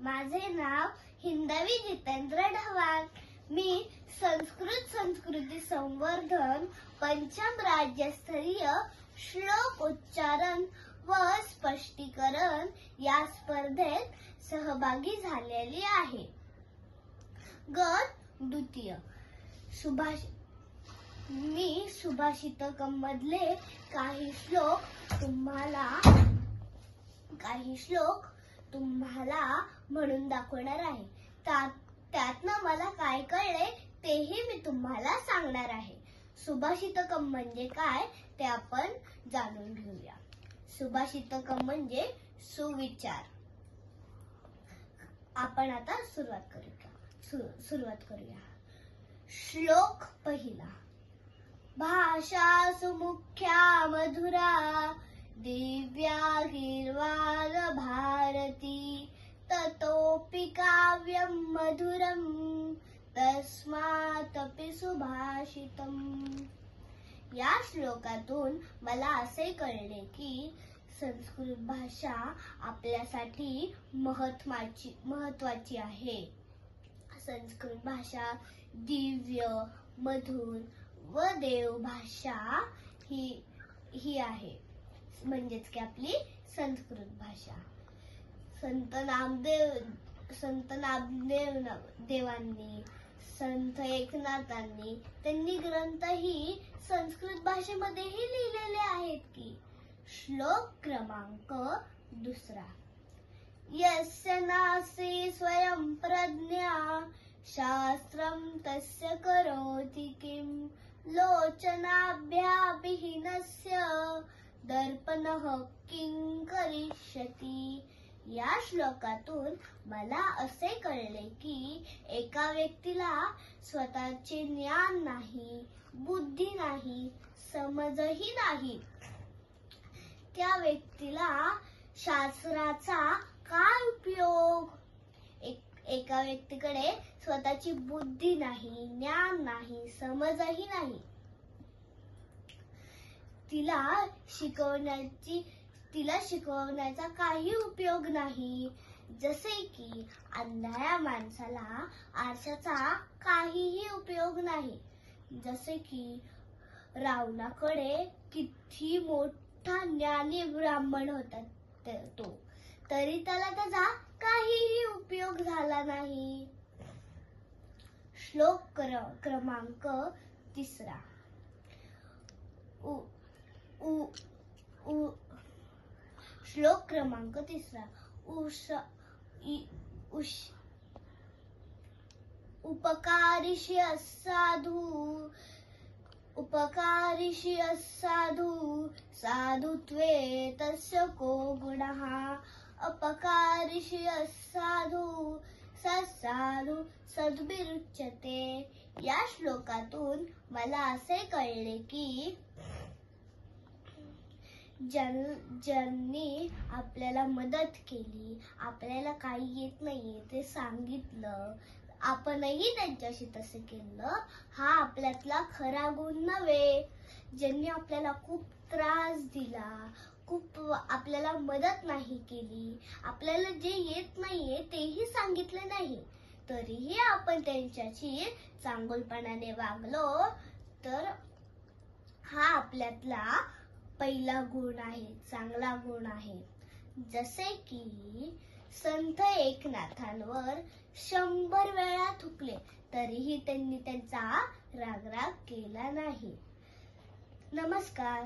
माझे नाव हिंदवी जितेंद्र ढवाण मी संस्कृत संस्कृती संवर्धन पंचम राज्यस्तरीय श्लोक उच्चारण व स्पष्टीकरण या स्पर्धेत सहभागी झालेली आहे. गट द्वितीय. सुभाष मी सुभाषितकम मधले काही श्लोक तुम्हाला काही श्लोक तुम्हाला म्हणून दाखवणार आहे. त्यातनं मला काय कळले तेही मी तुम्हाला सांगणार आहे. सुभाषितकम म्हणजे काय ते आपण जाणून घेऊया. सुभाषितकम म्हणजे सुविचार. आपण आता सुरुवात करूया. सुरुवात करूया. श्लोक पहिला. भाषा सुमुख्या मधुरा दिव्या हिरवा ततोऽपि काव्यं मधुरं तस्मादपि सुभाषितम्। या श्लोकातून मला असे कळले की संस्कृत भाषा आपल्यासाठी महत्वाची महत्वाची आहे. संस्कृत भाषा दिव्य मधुर व देव भाषा ही ही आहे. म्हणजेच की आपली संस्कृत भाषा. संत नामदेव संत नामदेव देवांनी संत एकनाथांनी त्यांनी ग्रंथही संस्कृत भाषेमध्येही लिहिलेले आहेत की श्लोक क्रमांक दुसरा. यस्य नासी स्वयं प्रज्ञा शास्त्रं तस्य करोति किं? लोचनाभ्याभिहीनस्य दर्पणः किं करिष्यति? या श्लोकातून मला असे कळले की एका व्यक्तीला स्वतःचे ज्ञान नाही बुद्धी नाही समजही नाही. त्या व्यक्तीला शास्त्राचा काय उपयोग? एक- एका व्यक्तीकडे स्वतःची बुद्धी नाही ज्ञान नाही समजही नाही. तिला शिकवण्याची तिला शिकवण्याचा काही उपयोग नाही. जसे की अंधाऱ्या माणसाला आरशाचा काहीही उपयोग नाही. जसे की रावणाकडे किती मोठा ज्ञानी ब्राह्मण होता तो. तरी त्याला त्याचा काहीही उपयोग झाला नाही. श्लोक क्र- क्रमांक तिसरा. उ, उ, उ, श्लोक क्रमांक तिसरा. उष इ- उष उपकारिषी साधू उपकारिषी साधू साधुत्वे तस्य को गुणः। अपकारिष्य साधू साधू सद्भिरुच्यते। या श्लोकातून मला असे कळले की ज्यां ज्यांनी आपल्याला मदत केली आपल्याला काही येत नाहीये ते सांगितलं. आपणही त्यांच्याशी तसे केलं. हा आपल्यातला खरा गुण नव्हे. ज्यांनी आपल्याला खूप त्रास दिला खूप आपल्याला मदत नाही केली आपल्याला जे येत नाहीये तेही सांगितले नाही. तरीही आपण त्यांच्याशी चांगुलपणाने वागलो तर हा आपल्यातला पहिला गुण आहे चांगला गुण आहे. जसे की संत एकनाथांवर शंभर वेळा थुकले तरीही त्यांनी त्यांचा रागराग केला नाही. नमस्कार.